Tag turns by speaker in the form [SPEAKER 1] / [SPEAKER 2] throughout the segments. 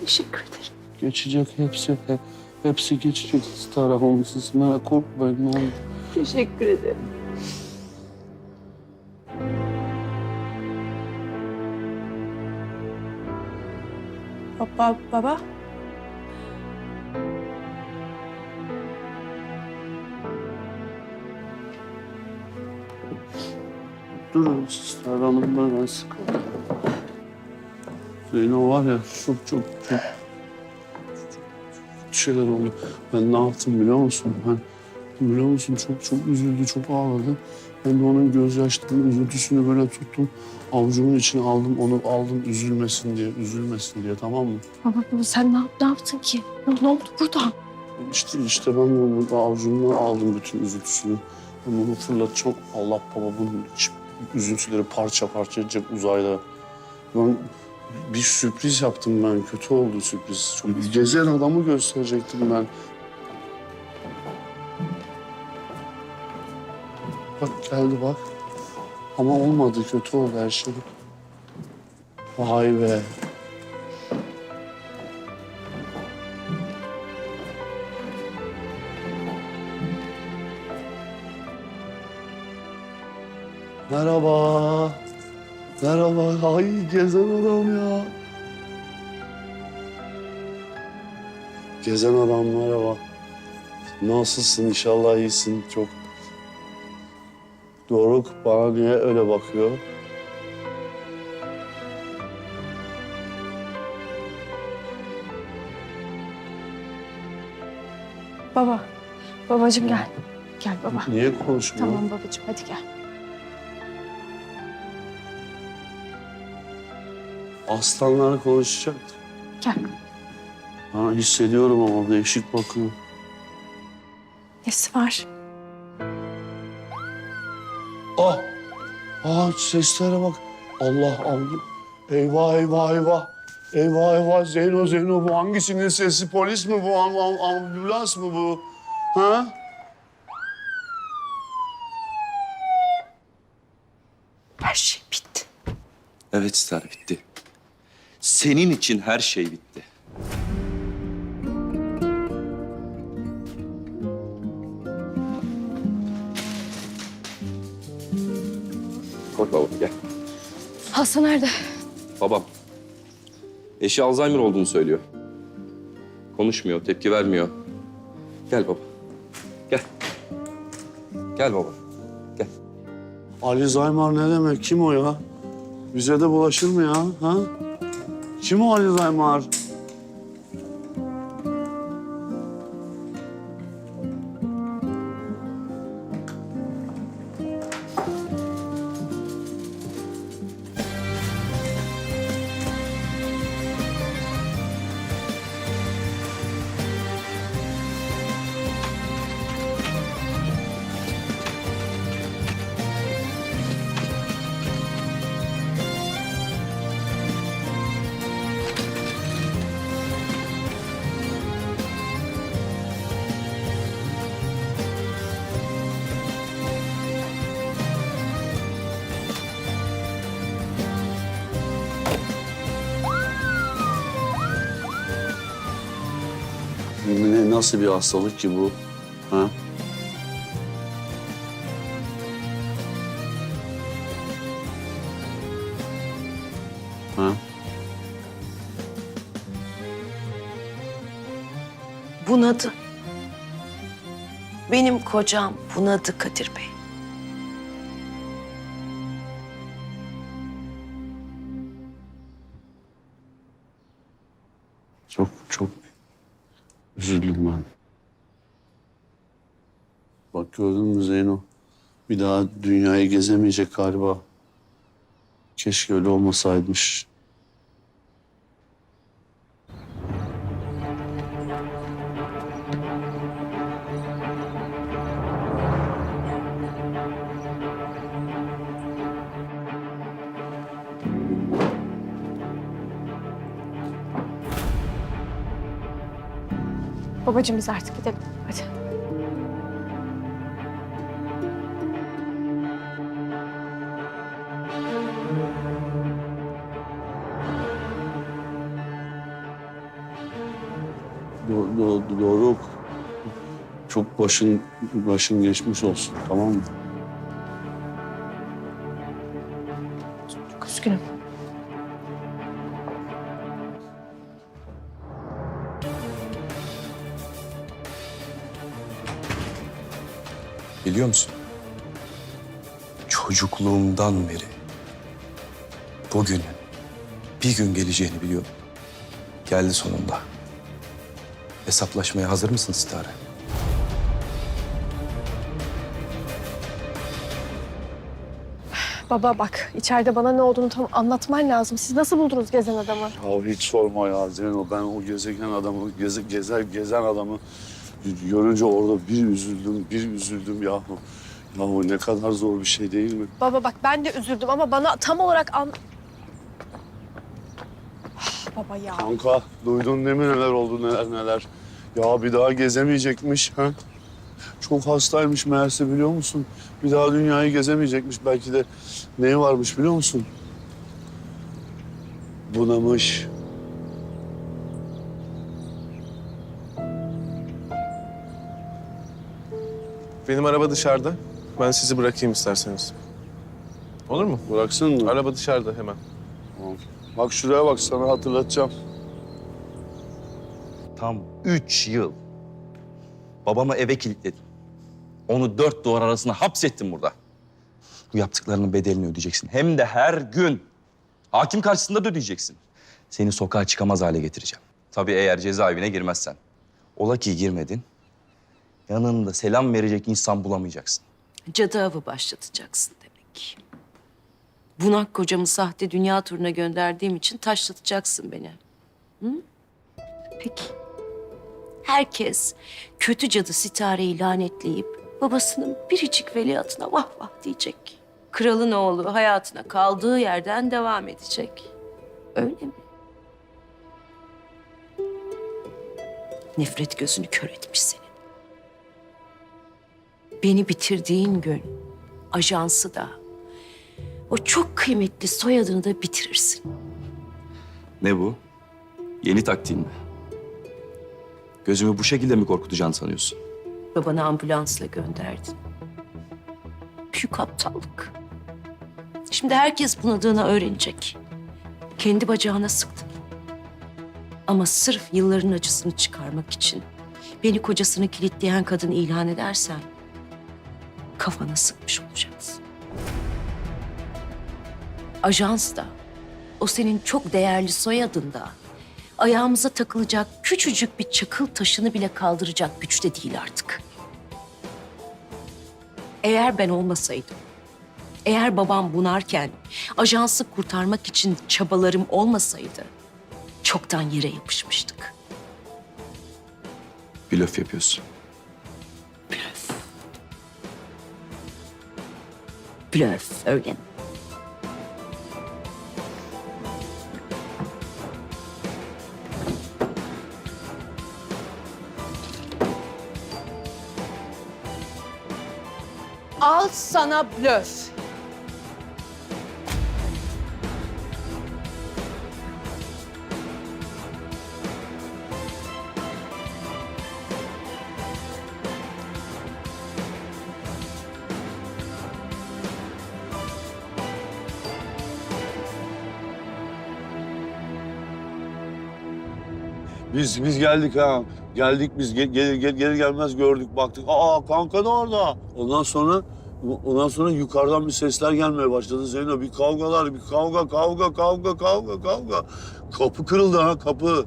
[SPEAKER 1] Teşekkür ederim.
[SPEAKER 2] Geçecek hepsi. He, hepsi geçecek. Tarafımı siz merak korkmayın ne olur.
[SPEAKER 1] Teşekkür ederim.
[SPEAKER 3] Baba, baba.
[SPEAKER 2] Durun siz Hanım ben sıkıldım. Zeyno var ya çok çok çok şeyler oldu. Ben ne yaptım biliyor musun? Ben biliyor musun çok çok üzüldü, çok ağladı. Ben de onun gözyaşlarının üzüntüsünü böyle tuttum. Avucumun içine aldım, onu aldım üzülmesin diye, üzülmesin diye tamam mı?
[SPEAKER 3] Baba, baba sen ne, yap- ne yaptın ki? Ne, ne oldu burada?
[SPEAKER 2] İşte işte ben bunu avucumdan aldım bütün üzüntüsünü. Ben bunu fırlatacağım. Allah baba bunun üzüntüleri parça parça edecek uzayda. Ben bir sürpriz yaptım ben. Kötü oldu sürpriz. Çok gezen adamı gösterecektim ben. Bak geldi bak. Ama olmadı. Kötü oldu her şey. Vay be. Merhaba. Merhaba. Ay gezen adam ya. Gezen adam merhaba. Nasılsın? İnşallah iyisin. Çok. Doruk bana niye öyle bakıyor?
[SPEAKER 3] Baba, babacığım gel. Gel baba.
[SPEAKER 2] Niye konuşmuyor?
[SPEAKER 3] Tamam babacığım hadi gel.
[SPEAKER 2] Aslanlar konuşacaktı.
[SPEAKER 3] Gel.
[SPEAKER 2] Ha, hissediyorum ama değişik bakıyor.
[SPEAKER 3] Nesi var?
[SPEAKER 2] Ah! Ah seslere bak. Allah Allah. Eyvah eyvah eyvah. Eyvah eyvah Zeyno Zeyno bu hangisinin sesi? Polis mi bu? Am, am- ambulans mı bu? Ha?
[SPEAKER 3] Her şey bitti.
[SPEAKER 4] Evet Star bitti. Senin için her şey bitti. Korkma baba gel.
[SPEAKER 3] Hasan nerede?
[SPEAKER 4] Babam. Eşi Alzheimer olduğunu söylüyor. Konuşmuyor, tepki vermiyor. Gel baba. Gel. Gel baba. Gel.
[SPEAKER 2] Alzheimer ne demek? Kim o ya? Bize de bulaşır mı ya? Ha? Kim o Alzheimer? Ne, nasıl bir hastalık ki bu? Ha? Ha?
[SPEAKER 5] Bunadı. Benim kocam bunadı Kadir Bey.
[SPEAKER 2] Çok çok üzüldüm ben. Bak gördün mü Zeyno? Bir daha dünyayı gezemeyecek galiba. Keşke öyle olmasaymış.
[SPEAKER 3] Babacığım biz artık gidelim. Hadi.
[SPEAKER 2] Do- do- doğru. Çok başın başın geçmiş olsun tamam mı?
[SPEAKER 3] Çok üzgünüm.
[SPEAKER 1] Biliyor musun? Çocukluğumdan beri bugünün bir gün geleceğini biliyorum. Geldi sonunda. Hesaplaşmaya hazır mısın Sitare?
[SPEAKER 3] Baba bak içeride bana ne olduğunu tam anlatman lazım. Siz nasıl buldunuz gezen adamı?
[SPEAKER 2] Ya hiç sorma ya Zeyno. Ben o gezegen adamı, geze, gezer, gezen adamı görünce orada bir üzüldüm, bir üzüldüm yahu. Yahu ne kadar zor bir şey değil mi?
[SPEAKER 3] Baba bak ben de üzüldüm ama bana tam olarak an... Ah, Baba ya.
[SPEAKER 2] Kanka duydun değil mi neler oldu neler neler. Ya bir daha gezemeyecekmiş ha. Çok hastaymış meğerse biliyor musun? Bir daha dünyayı gezemeyecekmiş. Belki de neyi varmış biliyor musun? Bunamış.
[SPEAKER 6] Benim araba dışarıda. Ben sizi bırakayım isterseniz. Olur mu?
[SPEAKER 2] Bıraksın mı?
[SPEAKER 6] Araba dışarıda hemen.
[SPEAKER 2] Tamam. Bak şuraya bak sana hatırlatacağım.
[SPEAKER 4] Tam üç yıl babamı eve kilitledim. Onu dört duvar arasına hapsettim burada. Bu yaptıklarının bedelini ödeyeceksin. Hem de her gün. Hakim karşısında da ödeyeceksin. Seni sokağa çıkamaz hale getireceğim. Tabii eğer cezaevine girmezsen. Ola ki girmedin. Yanında selam verecek insan bulamayacaksın.
[SPEAKER 5] Cadı avı başlatacaksın demek. Bunak kocamı sahte dünya turuna gönderdiğim için taşlatacaksın beni. Hı? Peki. Herkes kötü cadı sitareyi lanetleyip babasının biricik veliahtına vah vah diyecek. Kralın oğlu hayatına kaldığı yerden devam edecek. Öyle mi? Nefret gözünü kör etmiş senin. Beni bitirdiğin gün ajansı da o çok kıymetli soyadını da bitirirsin.
[SPEAKER 4] Ne bu? Yeni taktiğin mi? Gözümü bu şekilde mi korkutacaksın sanıyorsun?
[SPEAKER 5] Babanı ambulansla gönderdin. Büyük aptallık. Şimdi herkes bunadığını öğrenecek. Kendi bacağına sıktın. Ama sırf yılların acısını çıkarmak için beni kocasını kilitleyen kadın ilan edersen kafana sıkmış olacaksın. Ajans da o senin çok değerli soyadında ayağımıza takılacak küçücük bir çakıl taşını bile kaldıracak güçte değil artık. Eğer ben olmasaydım, eğer babam bunarken ajansı kurtarmak için çabalarım olmasaydı çoktan yere yapışmıştık.
[SPEAKER 4] Blöf yapıyorsun.
[SPEAKER 5] Blöf, öyle?
[SPEAKER 3] Al sana blöf.
[SPEAKER 2] Biz biz geldik ha. Geldik biz gel, gel, gel- gelir gelmez gördük baktık. Aa kanka da orada. Ondan sonra ondan sonra yukarıdan bir sesler gelmeye başladı Zeyno. Bir kavgalar, bir kavga, kavga, kavga, kavga, kavga. Kapı kırıldı ha kapı.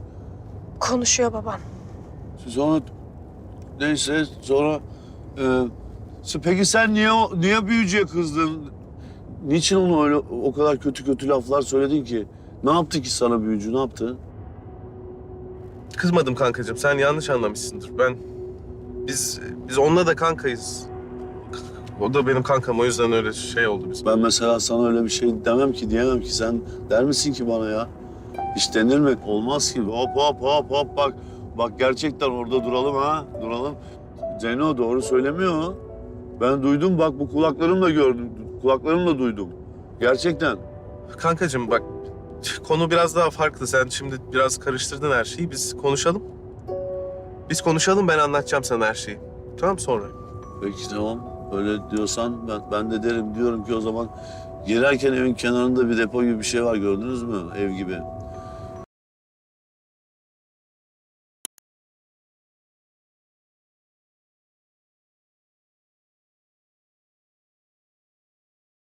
[SPEAKER 3] Konuşuyor babam.
[SPEAKER 2] Sonra neyse sonra e, peki sen niye o- niye büyücüye kızdın? Niçin onu öyle o kadar kötü kötü laflar söyledin ki? Ne yaptı ki sana büyücü? Ne yaptı?
[SPEAKER 6] Kızmadım kankacığım. Sen yanlış anlamışsındır. Ben... Biz biz onunla da kankayız. O da benim kankam. O yüzden öyle şey oldu biz.
[SPEAKER 2] Ben mesela sana öyle bir şey demem ki, diyemem ki. Sen der misin ki bana ya? Hiç denir mi? Olmaz ki. Hop hop hop hop bak. Bak gerçekten orada duralım ha. Duralım. Zeyno doğru söylemiyor. Ben duydum bak bu kulaklarımla gördüm. Kulaklarımla duydum. Gerçekten.
[SPEAKER 6] Kankacığım bak konu biraz daha farklı. Sen şimdi biraz karıştırdın her şeyi. Biz konuşalım. Biz konuşalım ben anlatacağım sana her şeyi. Tamam sonra.
[SPEAKER 2] Peki tamam. Öyle diyorsan ben, ben de derim. Diyorum ki o zaman girerken evin kenarında bir depo gibi bir şey var gördünüz mü? Ev gibi.